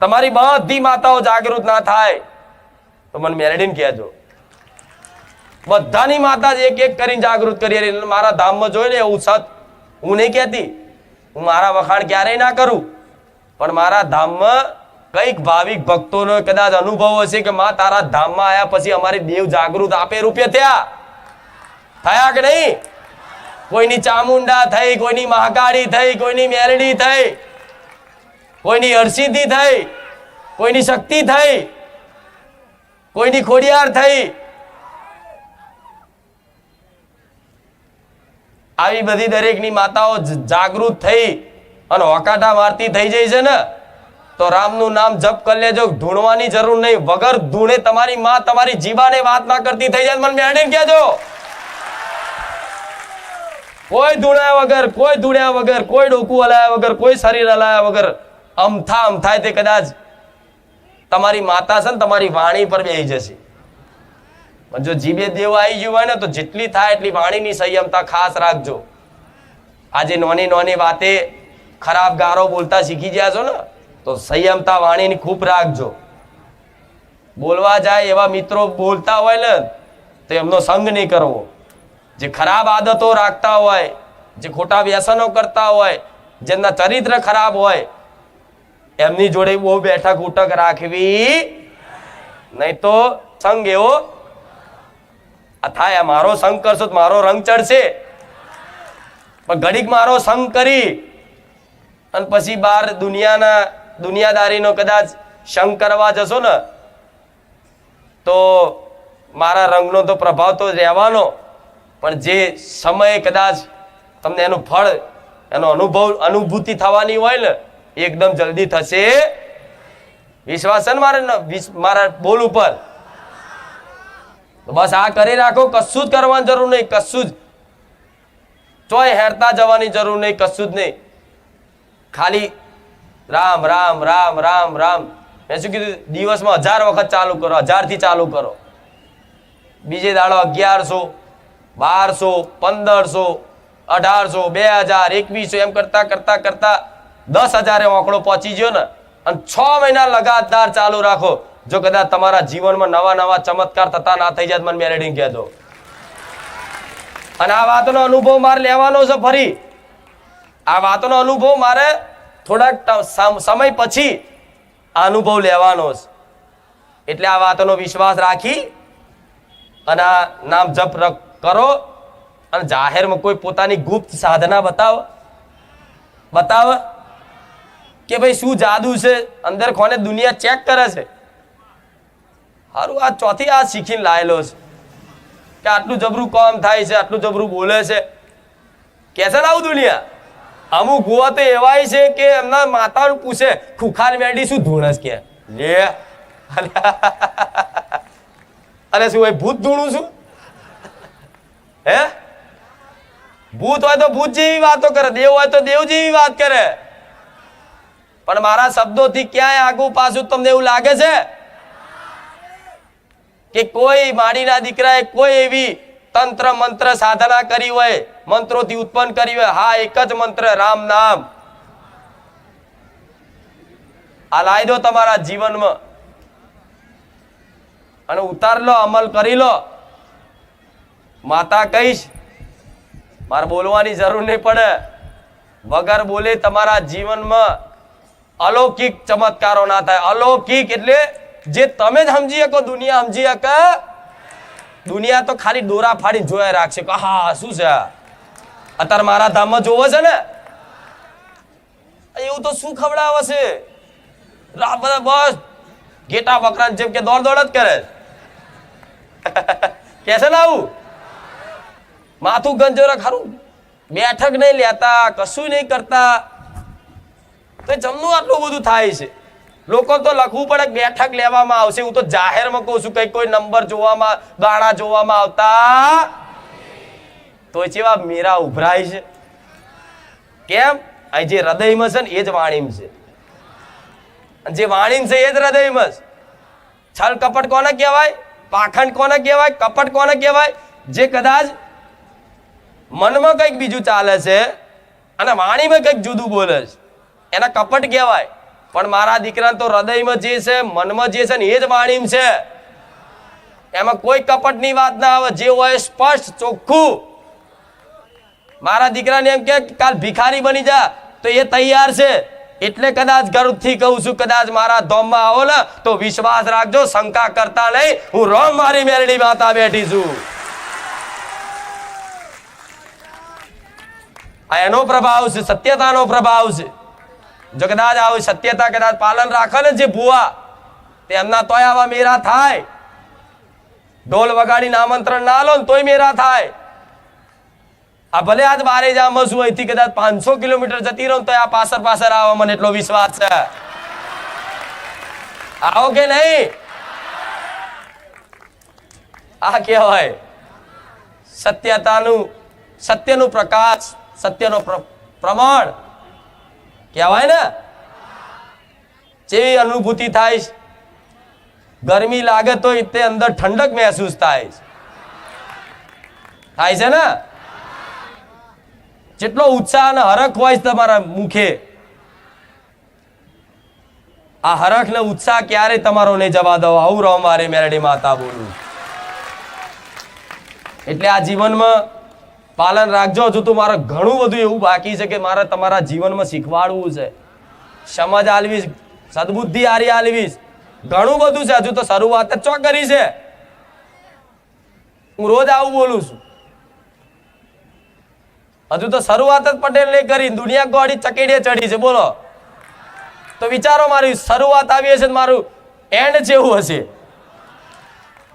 તમારી બધી માતાઓ જાગૃત ના થાય તો મને મેરેડીને કહેજો. બધાની માતા એક એક કરીને જાગૃત કરી. મારા ધામમાં જોઈ ને એવું સત હું નહીં કહેતી. હું મારા વખાણ ક્યારેય ના કરું. પણ મારા ધામમાં કંઈક ભાવિક ભક્તોનો કદાચ અનુભવ હશે કે માં, તારા ધામમાં આવ્યા પછી અમારી દેવ જાગૃત આપે રૂપે થયા. થયા કે નહીં? કોઈની ચામુંડા થઈ, કોઈની મહાકાળી થઈ, કોઈની મેરડી થઈ. કોઈની હરસિદ્ધિ થઈ, કોઈની શક્તિ થઈ, કોઈની ખોડિયાર થઈ. આવી બધી દરેકની માતાઓ જાગૃત થઈ અને હોકાટા મારતી થઈ જાય છે ને, તો રામનું નામ જપ કરી લેજો. ધૂણવાની જરૂર નહીં. વગર ધૂણે તમારી માં તમારી જીવાને વાત ના કરતી થઈ જાય. મને મેળવીને કહેજો. કોઈ ધૂણ્યા વગર, કોઈ ધૂણ્યા વગર, કોઈ ડોકું હલાયા વગર, કોઈ શરીર હલાયા વગર અમથા અમથાય તે કદાચ તમારી માતા છે ને તમારી વાણી પર બેસી જશે. પણ જો જીભે દેવ આવી ગયું હોય ને તો જેટલી થાય એટલી વાણીની સંયમતા ખાસ રાખજો. આજે નોની નોની વાતે ખરાબ ગારો બોલતા શીખી ગયા છો ને, તો સંયમતા વાણીની ખૂબ રાખજો. બોલવા જાય એવા મિત્રો બોલતા હોય ને, તો એમનો સંગ નહીં કરવો. જે ખરાબ આદતો રાખતા હોય, જે ખોટા વ્યસનો કરતા હોય, જેમના ચરિત્ર ખરાબ હોય એમની જોડે બહુ બેઠક ઉઠક રાખવી. નહીં તો સંગ એવો, આ થાય મારો સંગ કરશો તો મારો રંગ ચડશે. પણ ઘડીક મારો સંગ કરી, અને પછી બહાર દુનિયાના, દુનિયાદારીનો કદાચ સંગ કરવા જશો ને, તો મારા રંગનો તો પ્રભાવ તો રહેવાનો. પણ જે સમયે કદાચ તમને એનું ફળ, એનો અનુભવ, અનુભૂતિ થવાની હોય ને એકદમ જલ્દી થશે. વિશ્વાસ છે મારે મારા બોલ ઉપર. બસ આ કરી રાખો, કશું જ કરવાની જરૂર નહીં, કશું જ. ચોય હેરતા જવાની જરૂર નહીં, કશું જ નહીં. ખાલી રામ રામ રામ રામ રામ. મેં શું કીધું? દિવસમાં હજાર વખત ચાલુ કરો, હજારથી ચાલુ કરો. બીજે દાડો અગિયારસો, બારસો, પંદરસો, અઢારસો, બે હજાર, એકવીસો, એમ કરતા કરતા કરતા દસ હજારે આંકડો પહોંચી ગયો ને, અને છ મહિના લગાતાર ચાલુ રાખો. જો કદાચ તમારા જીવનમાં નવા નવા ચમત્કાર થતા ના થઈ જાય મને મેરેડિંગ કહેજો અને આ વાતનો અનુભવ મારે લેવાનો છે ફરી. આ વાતનો અનુભવ મારે થોડાક સમય પછી આ અનુભવ લેવાનો છે. એટલે આ વાતનો વિશ્વાસ રાખી અને આ નામ જપ કરો. અને જાહેરમાં કોઈ પોતાની ગુપ્ત સાધના બતાવ. બતાવ. કે ભાઈ શું જાદુ છે? અંદર કોને દુનિયા ચેક કરે છે? સારું આ ચોથી આ શીખીને લાયેલો છે. કે આટલું જબરું કામ થાય છે, આટલું જબરું બોલે છે. કે છે આવું દુનિયા? અમુક ગુવા તો એવાય છે કે એમના માતા પૂછે, ખુખાર મેડી શું ધૂણસ કે? લે. અરે શું હોય ભૂત ધૂણું છું હે? ભૂત હોય તો ભૂત જેવી વાતો કરે, દેવ હોય તો દેવ જેવી વાત કરે. પણ મારા શબ્દોથી ક્યાંય આગું પાછું તમને એવું લાગે છે? કે કોઈ માડીના દીકરાએ કોઈ એવી તંત્ર મંત્ર સાધના કરી હોય, મંત્રોથી ઉત્પન્ન કરી હોય, હા, એક જ મંત્ર, રામ નામ. આ લાવી દો તમારા જીવનમાં. અને ઉતાર લો, અમલ કરી લો. માતા કહીશ, મારે બોલવાની જરૂર નહીં પડે. વગર બોલે તમારા જીવનમાં અલૌકિક ચમત્કારો ના થાય. અલૌકિક એટલે જે તમે જ સમજી શકો, દુનિયા સમજી શકે. દુનિયા તો ખાલી દોરા ફાડી જોયા રાખશે કે હા શું છે? અત્યારે મારા ધામમાં જોવો છે ને. એવું તો શું ખવડાવે છે? બધા બસ. ઘેટા બકરા જેમ કે દોડ દોડ જ કરે. કે છે ને આવું? માથું ગંજોરા ખરું. બેઠક નહીં લેતા, કશું નહીં કરતા. તો જમનું આટલું બધું થાય છે. લોકો તો લખવું પડે બેઠક લેવામાં આવશે. હું તો જાહેરમાં કહું છું કઈ કોઈ નંબર જોવામાં ગાણા જોવામાં આવતા તો જેવા મેરા ઉભરાય છે. કેમ? અહીં જે હૃદયમાં છે ને, એ જ વાણીમ છે. જે વાણીમ છે, એ જ હૃદયમાં છલ કપટ કોને કહેવાય? પાખંડ કોને કહેવાય? કપટ કોને કહેવાય? જે કદાચ મનમાં કંઈક બીજું ચાલે છે અને વાણીમાં કંઈક જુદું બોલે છે. એના કપટ કહેવાય. પણ મારા દીકરા તો હૃદયમાં જે છે, મનમાં જે છે ને એ જ વાણીમાં છે. એમાં કોઈ કપટની વાત ના આવે, જે હોય સ્પષ્ટ, ચોખ્ખું. મારા દીકરાને એમ કે, કાલ ભિખારી બની જા, તો એ તૈયાર છે. એટલે કદાચ ગર્વથી કહું છું, કદાચ મારા ધોમમાં આવો ને તો વિશ્વાસ રાખજો, શંકા કરતા નહીં, હું રોમ મારી મેરડી માતા બેઠી છું. આ એનો પ્રભાવ છે, સત્યતાનો પ્રભાવ છે. જો કદાચ આવું, સત્યતા કદાચ પાલન રાખે ને જે ભુવા, તે એમના તોય આવા મેરા થાય. ઢોલ વગાડીને આમંત્રણ ના લો ને તોય મેરા થાય. આ ભલે આજ બારે જામ છું અહીંથી કદાચ પાંચસો કિલોમીટર જતી રહો તો આ પાછળ પાછળ આવો મને એટલો વિશ્વાસ છે. આવો કે નહીં? આ કહેવાય, સત્યતાનું, સત્યનું પ્રકાશ, સત્યનો પ્ર- પ્રમાણ કહેવાય ને? જેવી અનુભૂતિ થાય, ગરમી લાગે તો તે અંદર ઠંડક મહેસૂસ થાય. થાય છે ને? જેટલો ઉત્સાહ અને હરખ હોય છે તમારા મુખે, આ હરખ ને ઉત્સાહ ક્યારે તમારો નહીં જવા દો આવું રહો મારે મેરડી માતા બોલું. એટલે આ જીવનમાં પાલન રાખજો. હજુ તો મારે ઘણું બધું એવું બાકી છે કે મારે તમારા જીવનમાં શીખવાડવું છે. સમજ આલવીશ, સદબુદ્ધિ આરી આલવીશ. ઘણું બધું છે. હજુ તો શરૂઆત જ ચો કરી છે. હું રોજ આવું બોલું છું. હજુ તો શરૂઆત જ પટેલ ને કરી દુનિયા ગોળી ચકેડીએ ચડી છે. બોલો. તો વિચારો મારી શરૂઆત આવી હશે મારું એન્ડ જેવું હશે.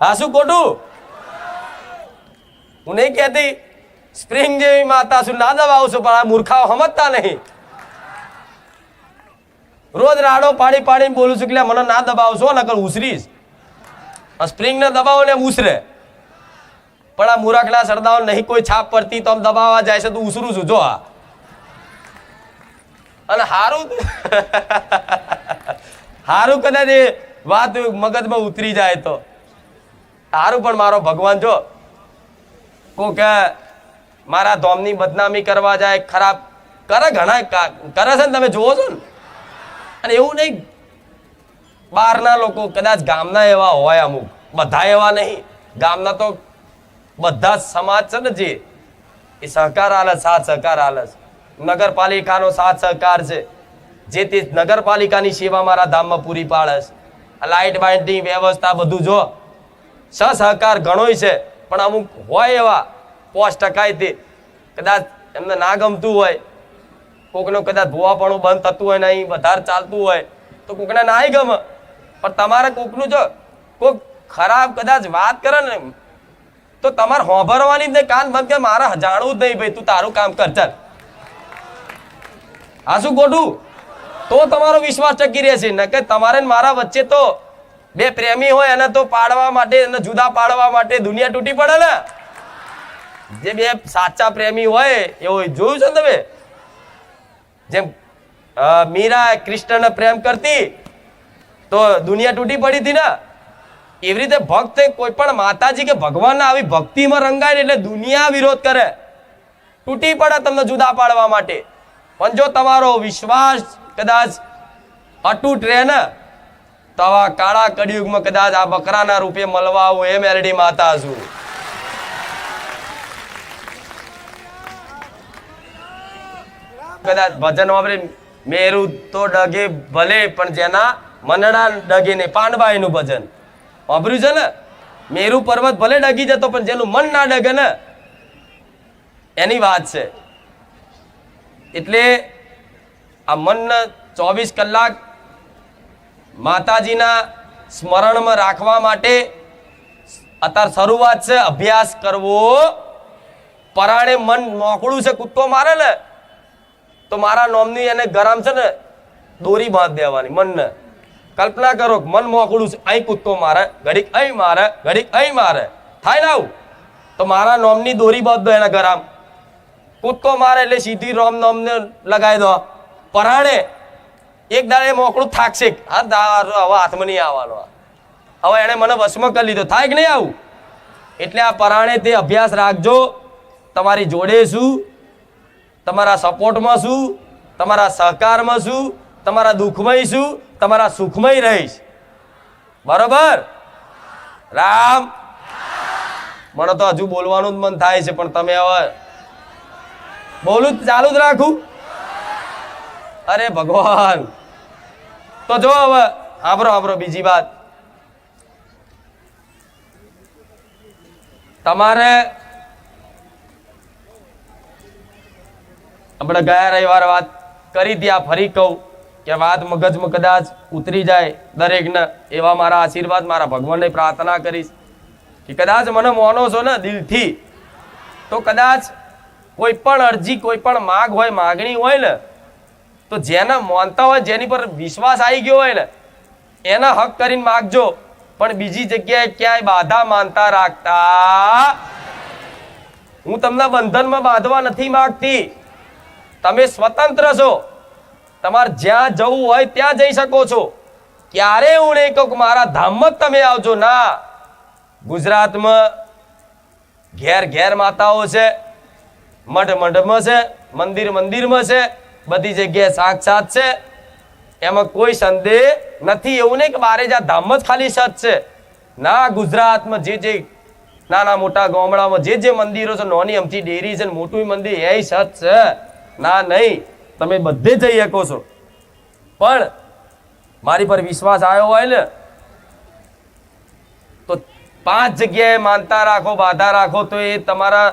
હા, શું ખોટું? હું નહીં કહેતી. સ્પ્રિંગ જેવી માતા છું ના દબાવું છું, પણ આ મૂર્ખાઓ સમજતા નહીં. રોજ રાડો પાડી પાડીને બોલું છું કે મને ના દબાવશો નકર ઉસરીશ સ્પ્રિંગ ને દબાવો ને ઉસરે પણ આ મૂરખના સરદાઓ નહીં, કોઈ છાપ પડતી તો દબાવવા જાય છે તો ઉસરું છું. જો આ. અને હારું હારું કદાચ એ વાત મગજમાં ઉતરી જાય તો. હારું પણ મારો ભગવાન જો. કોક મારા ધોમની બદનામી કરવા જાય, ખરાબ કરે ઘણા કરે છે ને તમે જુઓ છો ને? અને એવું નહીં, બહારના લોકો કદાચ ગામના એવા હોય અમુક, બધા એવા નહીં. ગામના તો બધા સમાજ છે ને જે, એ સહકાર આલે સાથ સહકાર આલે નગરપાલિકાનો સાથ સહકાર છે. જે તે નગરપાલિકાની સેવા મારા ધામમાં પૂરી પાડે છે. લાઇટ બાઇટની વ્યવસ્થા બધું જો સહકાર ઘણોય છે, પણ અમુક હોય એવા પોચ ટકાય તે. કદાચ એમને ના ગમતું હોય, કોકનું કદાચ ભૂવાપણું બંધ થતું હોય નહીં વધારે ચાલતું હોય, તો કોકને નાય ગમે. પણ તમારે કોકનું જો કોક ખરાબ કદાચ વાત કરે ને તો તમારે હોંભરવાની જ નહીં, કાન બંધ કે મારે જાણવું જ નહીં ભાઈ, તું તારું કામ કર, ચાલ. આ શું ખોટું તો તમારો વિશ્વાસ ટકી રહેશે. ન કે તમારે મારા વચ્ચે તો બે પ્રેમી હોય, એને તો પાડવા માટે, એને જુદા પાડવા માટે દુનિયા તૂટી પડે ને. જે બે સાચા પ્રેમી હોય એવું જોયું છે તમે? જેમ મીરા કૃષ્ણને પ્રેમ કરતી, તો દુનિયા તૂટી પડી હતી ને? એવી રીતે ભક્ત કોઈ પણ માતાજી કે ભગવાનના આવી ભક્તિમાં રંગાય એટલે દુનિયા વિરોધ કરે. તૂટી પડે તમને જુદા પાડવા માટે. પણ જો તમારો વિશ્વાસ કદાચ અતૂટ રહે ને, તો આવા કાળા કડિયુગમાં કદાચ આ બકરાના રૂપે મળવા આવું એ મેરડી માતા છું કદાચ ભજન વાપરે, મેરુ તો ડગે ભલે, પણ જેના મનડા ડગે નહીં. પાંડબાઈનું ભજન. વાપર્યું છે ને? મેરુ પર્વત ભલે ડગી જતો, પણ જેનું મન ના ડગે ને, એની વાત છે. એટલે આ મનને ચોવીસ કલાક માતાજીના સ્મરણમાં રાખવા માટે અત્યારે શરૂઆત છે, અભ્યાસ કરવો. પરાણે મન મોકળું છે, કૂદકો મારે ને. તો મારા નોમની એને ગરમ છે ને, દોરી બાંધ દેવાની, મનને. કલ્પના કરો મન મોકળું છે, અહીં કૂદકો મારે, ઘડીક અહીં મારે, ઘડીક અહીં મારે. થાય ને આવું? તો મારા નોમની દોરી બાંધ દો એના ગરામ. કૂદકો મારે એટલે સીધી રોમ નોમને લગાવી દો. પરાણે, એક દાડે મોકળું થાકશે હા હવે હાથમાં નહીં આવવાનો. હવે એણે મને વશમાં કરી લીધો. થાય કે નહીં આવું? એટલે આ પરાણે તે અભ્યાસ રાખજો. તમારી જોડે શું તમારા સપોર્ટમાં શું તમારા સહકારમાં શું તમારા દુઃખમય શું તમારા સુખમય રહીશ. બરોબર? રામ! મને તો હજુ બોલવાનું જ મન થાય છે, પણ તમે હવે બોલું ચાલુ જ રાખું. અરે ભગવાન! તો જો હવે આબરો આભરો બીજી વાત. તમારે આપણે ગયા રવિવારે વાત કરી ત્યાં ફરી કહું કે વાત મગજમાં કદાચ ઉતરી જાય દરેકને એવા મારા આશીર્વાદ, મારા ભગવાનને પ્રાર્થના કરીશ કે કદાચ મને માનો છો ને દિલથી, તો કદાચ કોઈ પણ અરજી, કોઈ પણ માગ હોય, માગણી હોય ને, તો જેને માનતા હોય, જેની પર વિશ્વાસ આવી ગયો હોય ને, એના હક કરીને માગજો. પણ બીજી જગ્યાએ ક્યાંય બાધા માનતા રાખતા હું તમને બંધનમાં બાંધવા નથી માંગતી. તમે સ્વતંત્ર છો. તમારે જ્યાં જવું હોય ત્યાં જઈ શકો છો. ક્યારે હું નહીં કહું મારા ધામમાં જ તમે આવજો. ના, ગુજરાતમાં ઘેર ઘેર માતાઓ છે મઠ મઠમાં છે, મંદિર મંદિરમાં છે, બધી જગ્યાએ સાક્ષાત છે. એમાં કોઈ સંદેહ નથી. એવું નહીં કે બારે જા ધામ જ ખાલી સત છે. ના, ગુજરાતમાં જે જે નાના મોટા ગામડામાં જે જે મંદિરો છે, નાની અમથી ડેરી છે મોટું મંદિર એ સત છે. ના, નહીં. તમે બધે જઈ શકો છો. પણ મારી પર વિશ્વાસ આવ્યો હોય ને, તો પાંચ જગ્યાએ માનતા રાખો, બાધા રાખો, તો એ તમારા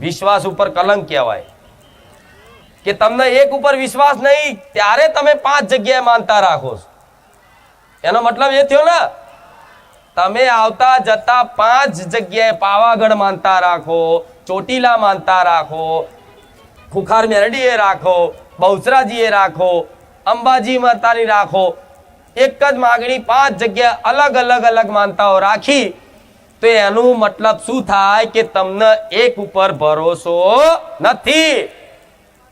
વિશ્વાસ ઉપર કલંક કહેવાય. કે તમને એક ઉપર વિશ્વાસ નહીં, ત્યારે તમે પાંચ જગ્યાએ માનતા રાખો એનો મતલબ એ થયો ને, તમે આવતા જતા પાંચ જગ્યાએ પાવાગઢ માનતા રાખો, ચોટીલા માનતા રાખો ખુખાર મેરડીએ રાખો, બહુચરાજીએ રાખો અંબાજી માતાની રાખો. એક જ માગણી, પાંચ જગ્યા અલગ અલગ અલગ માનતાઓ રાખી. તો એનું મતલબ શું થાય કે તમને એક ઉપર ભરોસો નથી?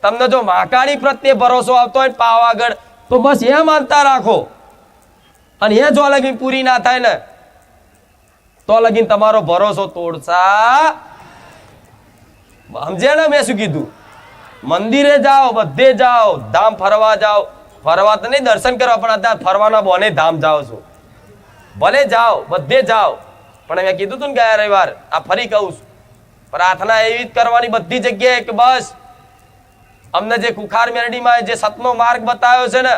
તમને જો મહાકાળી પ્રત્યે ભરોસો આવતો હોય પાવાગઢ તો બસ એ માનતા રાખો. અને એ જો લગીન પૂરી ના થાય ને, તો લગીન તમારો ભરોસો તોડતા સમજે ને મેં શું કીધું? મંદિરે જાઓ, બધે જાઓ, ધામ ફરવા જાઓ. ફરવા તો નહીં દર્શન કરવા, પણ અત્યારે ફરવાના બોને ધામ જાઓ છો. ભલે જાઓ, બધે જાઓ. પણ મેં કીધું તું ને ગયા રવિવાર, આ ફરી કહું છું. પ્રાર્થના એવી જ કરવાની બધી જગ્યાએ કે બસ, અમને જે કુખાર મેરડીમાં જે સતનો માર્ગ બતાવ્યો છે ને,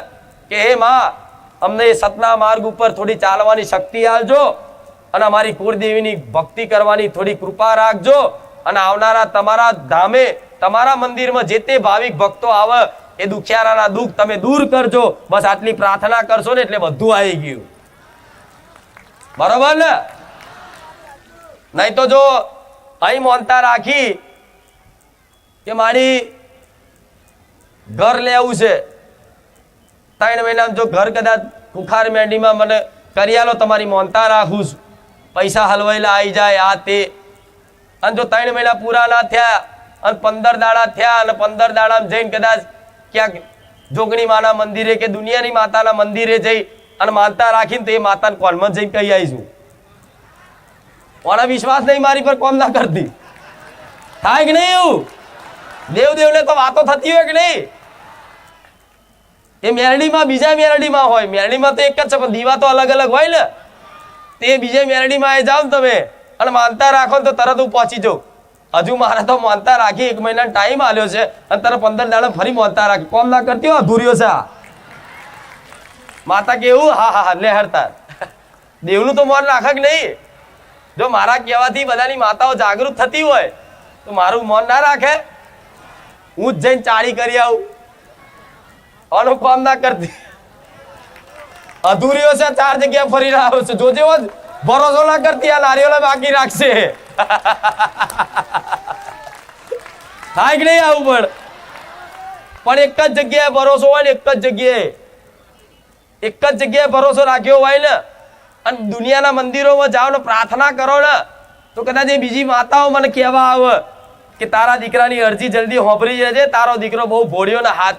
કે હે માં, અમને એ સતના માર્ગ ઉપર થોડી ચાલવાની શક્તિ આલજો અને અમારી કુળદેવીની ભક્તિ કરવાની થોડી કૃપા રાખજો. અને આવનારા તમારા ધામે, તમારા મંદિરમાં જે તે ભાવિક ભક્તો આવે, એ દુખિયારાના દુઃખ તમે દૂર કરજો. બસ આટલી પ્રાર્થના કરશો ને એટલે બધું આવી ગયું. બરોબર ને? નહીં તો જો, અહીં મોનતા રાખી કે મારી ઘર લેવું છે. ત્રણ મહિનામાં જો ઘર કદાચ કુખાર મેંડીમાં મને કરી આલો, તમારી મોનતા રાખું છું. પૈસા હલવાયેલા આવી જાય, આ તે. અને જો ત્રણ મહિના પૂરા ના થયા અને પંદર દાડા થયા અને પંદર દાડામાં જઈને કદાચ ક્યાંક જોગણી માના મંદિરે કે દુનિયાની માતાના મંદિરે જઈ અને માનતા રાખીને તો એ માતાને કોલમાં જઈને કહી આવીશું કોને વિશ્વાસ નહીં મારી પર કોમ ના કરતી? થાય કે નહીં એવું? દેવ દેવને તો વાતો થતી હોય કે નહીં? એ મેરડીમાં, બીજા મેરડીમાં હોય. મેરડીમાં તો એક જ છે, પણ દીવા તો અલગ અલગ હોય ને. તે બીજા મેરડીમાં એ જાઓ ને તમે. અને માનતા રાખો તો તરત હું પહોંચી જાઉં. હજુ મારે તો માનતા રાખી એક મહિના ટાઈમ આલ્યો છે અને તરત પંદર દાડા ફરી માનતા રાખી. કોમ ના કરતી અધૂર્યો છે માતા કેવું? હા હા હા લહેરતા દેવનું તો મન રાખે કે નહીં. જો મારા કહેવાથી બધાની માતાઓ જાગૃત થતી હોય તો મારું મન ના રાખે. હું જ જઈને ચાળી કરી આવું. આનું કામ ના કરતી. અધૂરીઓ છે ચાર જગ્યાએ ફરી રહ્યો છે. જોજે હો, ભરોસો ના કરતી આ નારીઓને બાકી રાખશે. થાય કે નહીં આવું પણ? પણ એક જ જગ્યાએ ભરોસો હોય ને એક જ જગ્યાએ. એક જ જગ્યાએ ભરોસો રાખ્યો હોય ને, અને દુનિયાના મંદિરોમાં જાઓ ને, પ્રાર્થના કરો ને, તો કદાચ એ બીજી માતાઓ મને કહેવા આવે કે તારા દીકરાની અરજી જલ્દી હોંભરી જશે તારો દીકરો બહુ ભોળ્યો ને હાચો